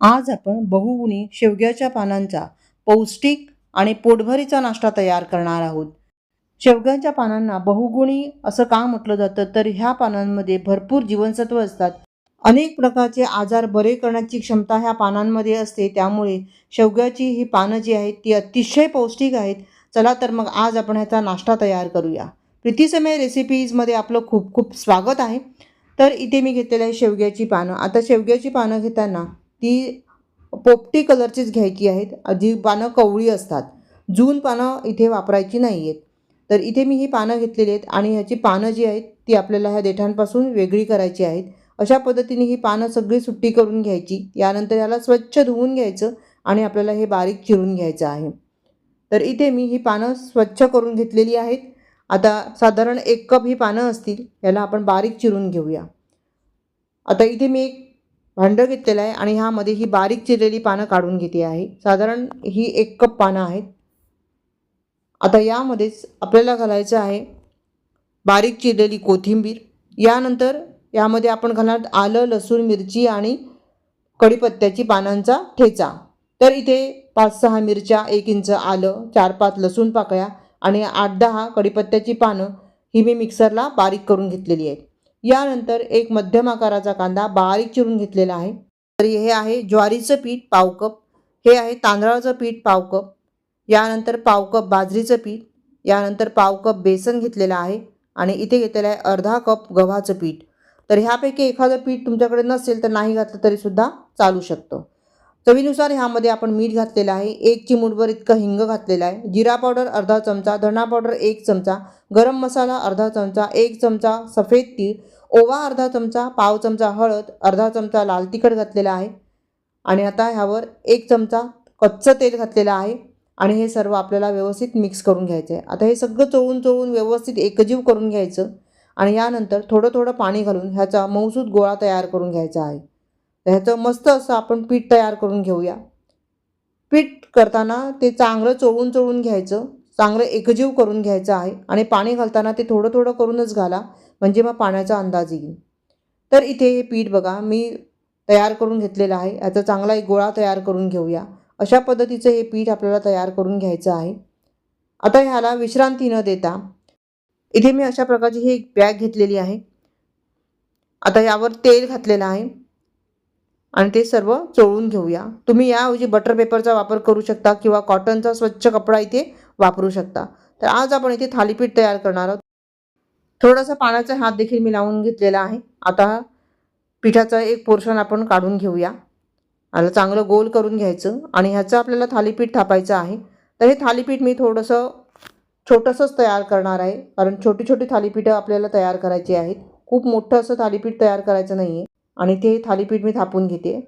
आज आपण बहुगुणी शेवग्याच्या पानांचा पौष्टिक आणि पोटभरीचा नाश्ता तयार करणार आहोत. शेवग्याच्या पानांना बहुगुणी असं का म्हटलं जातं? तर ह्या पानांमध्ये भरपूर जीवनसत्व असतात. अनेक प्रकारचे आजार बरे करण्याची क्षमता ह्या पानांमध्ये असते. त्यामुळे शेवग्याची ही पानं जी आहेत ती अतिशय पौष्टिक आहेत. चला तर मग आज आपण ह्याचा नाश्ता तयार करूया. प्रीतीसमय रेसिपीजमध्ये आपलं खूप खूप स्वागत आहे. तर इथे मी घेतलेलं आहे शेवग्याची पानं. आता शेवग्याची पानं घेताना ती पोपटी कलरचीच घ्यायची आहेत. जी पानं कवळी असतात. जून पानं इथे वापरायची नाही आहेत तर इथे मी ही पानं घेतलेली आहेत आणि ह्याची पानं जी आहेत ती आपल्याला ह्या देठांपासून वेगळी करायची आहेत. अशा पद्धतीने ही पानं सगळी सुट्टी करून घ्यायची. यानंतर ह्याला स्वच्छ धुवून घ्यायचं आणि आपल्याला हे बारीक चिरून घ्यायचं आहे. तर इथे मी ही पानं स्वच्छ करून घेतलेली आहेत. आता साधारण एक कप ही पानं असतील याला आपण बारीक चिरून घेऊया. आता इथे मी एक भांडं घेतलेलं आहे आणि ह्यामध्ये ही बारीक चिरलेली पानं काढून घेते आहे. साधारण ही एक कप पानं आहेत. आता यामध्येच आपल्याला घालायचं आहे बारीक चिरलेली कोथिंबीर. यानंतर यामध्ये आपण घालणार आलं लसूण मिरची आणि कढीपत्त्याची पानांचा ठेचा. तर इथे पाच सहा मिरच्या एक इंच आलं चार पाच लसूण पाकळ्या आणि आठ दहा कढीपत्त्याची पानं ही मी मिक्सरला बारीक करून घेतलेली आहेत. यानंतर एक मध्यम आकाराचा कांदा बारीक चिरून घेतलेला आहे. तर हे आहे ज्वारीचं पीठ पाव कप. हे आहे तांदळाचं पीठ पाव कप. यानंतर पाव कप बाजरीचं पीठ. यानंतर पाव कप बेसन घेतलेलं आहे आणि इथे घेतलेलं आहे अर्धा कप गव्हाचं पीठ. तर ह्यापैकी एखादं पीठ तुमच्याकडे नसेल तर नाही घातलं तरीसुद्धा चालू शकतं. चवीनुसार ह्यामध्ये आपण मीठ घातलेलं आहे एक चिमूटभर इतकं हिंग घातलेलं आहे जिरा पावडर अर्धा चमचा धणा पावडर एक चमचा गरम मसाला अर्धा चमचा एक चमचा सफेद तीळ ओवा अर्धा चमचा पाव चमचा हळद अर्धा चमचा लाल तिखट घातलेला आहे. आणि आता ह्यावर एक चमचा कच्चं तेल घातलेलं आहे आणि हे सर्व आपल्याला व्यवस्थित मिक्स करून घ्यायचं आहे आता हे सगळं चोळून चोळून व्यवस्थित एकजीव करून घ्यायचं आणि यानंतर थोडं थोडं पाणी घालून ह्याचा मऊसूद गोळा तयार करून घ्यायचा आहे. तर ह्याचं मस्त असं आपण पीठ तयार करून घेऊया. पीठ करताना ते चांगलं चोळून चोळून घ्यायचं. चांगलं एकजीव करून घ्यायचं आहे आणि पाणी घालताना ते थोडं थोडं करूनच घाला म्हणजे मग पाण्याचा अंदाज येईल. तर इथे हे पीठ बघा मी तयार करून घेतलेलं आहे. याचा चांगला एक गोळा तयार करून घेऊया. अशा पद्धतीचं हे पीठ आपल्याला तयार करून घ्यायचं आहे. आता ह्याला विश्रांती न देता इथे मी अशा प्रकारची ही एक बॅग घेतलेली आहे. आता यावर तेल घातलेलं आहे. आणि ते सर्व चोळून घेऊया. तुम्ही याऐवजी बटर पेपरचा वापर करू शकता किंवा कॉटनचा स्वच्छ कपडा इथे वापरू शकता. तर आज आपण इथे थालीपीठ तयार करणार आहोत. थोडासा पाण्याचा हात देखील मी लावून घेतलेला आहे. आता पिठाचा एक पोर्शन आपण काढून घेऊया. आणि चांगलं गोल करून घ्यायचं आणि ह्याचं आपल्याला थालीपीठ थापायचं आहे. तर हे थालीपीठ मी थोडंसं छोटंसंच तयार करणार आहे. कारण छोटी छोटी थालीपीठं आपल्याला तयार करायची आहेत. खूप मोठं असं थालीपीठ तयार करायचं नाही आहे आणि ते थालीपीठ मी थापून घेते.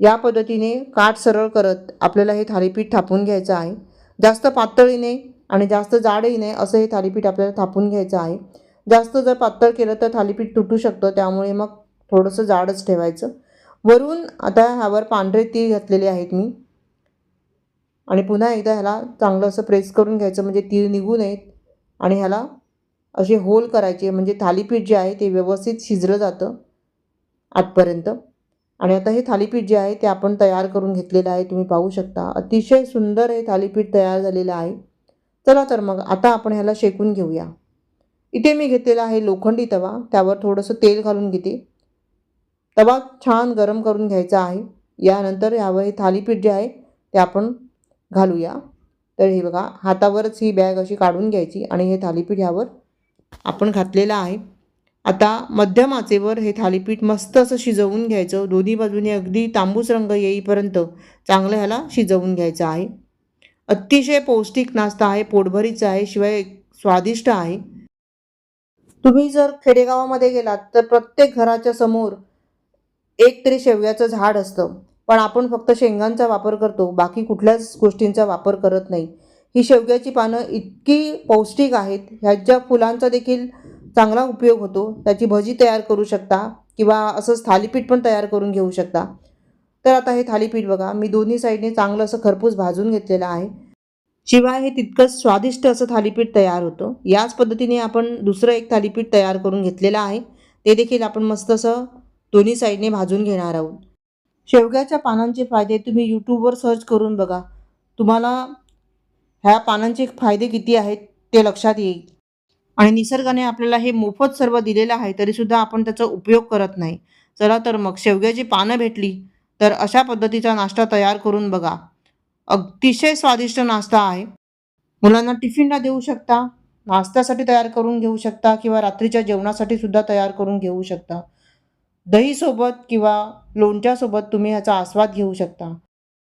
या पद्धतीने काठ सरळ करत आपल्याला हे थालीपीठ थापून घ्यायचं आहे. जास्त पातळीने नाही आणि जास्त जाडही नाही असं हे थालीपीठ आपल्याला थापून घ्यायचं आहे. जास्त जर पातळ केलं तर थालीपीठ तुटू शकतं त्यामुळे मग थोडंसं जाडच ठेवायचं. वरून आता ह्यावर पांढरे तीळ घातलेले आहेत मी. आणि पुन्हा एकदा ह्याला चांगलं असं प्रेस करून घ्यायचं म्हणजे तीळ निघू नयेत. आणि ह्याला असे होल करायचे म्हणजे थालीपीठ जे आहे ते व्यवस्थित शिजलं जातं आतपर्यंत. आणि आता हे थालीपीठ जे आहे ते आपण तयार करून घेतलेलं आहे तुम्ही पाहू शकता. अतिशय सुंदर हे थालीपीठ तयार झालेलं आहे. चला तर मग आता आपण ह्याला शेकून घेऊया. इथे मी घेतलेला आहे लोखंडी तवा त्यावर थोडंसं तेल घालून घेते. तवा छान गरम करून घ्यायचा आहे. यानंतर यावर हे थालीपीठ जे आहे ते आपण घालूया. तर हे बघा हातावरच ही बॅग अशी काढून घ्यायची आणि हे थालीपीठ ह्यावर आपण घातलेला आहे. आता मध्यम आचेवर हे थालीपीठ मस्त असं शिजवून घ्यायचं. दोन्ही बाजूने अगदी तांबूस रंग येईपर्यंत चांगलं ह्याला शिजवून घ्यायचं आहे. अतिशय पौष्टिक नाश्ता आहे पोटभरीचा आहे शिवाय स्वादिष्ट आहे. तुम्ही जर खेडेगावामध्ये गेलात तर प्रत्येक घराच्या समोर एक तरी शेवग्याचं झाड असतं. पण आपण फक्त शेंगांचा वापर करतो बाकी कुठल्याच गोष्टींचा वापर करत नाही. ही शेवग्याची पानं इतकी पौष्टिक आहेत ह्याच्या फुलांचा देखील चांगला उपयोग होतो. त्याची भजी तयार करू शकता किंवा असंच थालीपीठ पण तयार करून घेऊ शकता. तर आता हे थालीपीठ बघा मी दोन्ही साईडने चांगलं असं खरपूस भाजून घेतलेलं आहे. शिवाय हे तितकंच स्वादिष्ट असं थालीपीठ तयार होतं. याच पद्धतीने आपण दुसरं एक थालीपीठ तयार करून घेतलेलं आहे. ते देखील आपण मस्त असं दोन्ही साईडने भाजून घेणार आहोत. शेवग्याच्या पानांचे फायदे तुम्ही यूट्यूबवर सर्च करून बघा. तुम्हाला ह्या पानांचे फायदे किती आहेत ते लक्षात येईल. आणि निसर्गाने आपल्याला हे मोफत सर्व दिलेलं आहे तरीसुद्धा आपण त्याचा उपयोग करत नाही. चला तर मग शेवग्याची पानं भेटली तर अशा पद्धतीचा नाश्ता तयार करून बघा. अतिशय स्वादिष्ट नाश्ता आहे. मुलांना टिफिनला देऊ शकता नाश्त्यासाठी तयार करून घेऊ शकता किंवा रात्रीच्या जेवणासाठी सुद्धा तयार करून घेऊ शकता. दहीसोबत किंवा लोणच्यासोबत तुम्ही ह्याचा आस्वाद घेऊ शकता.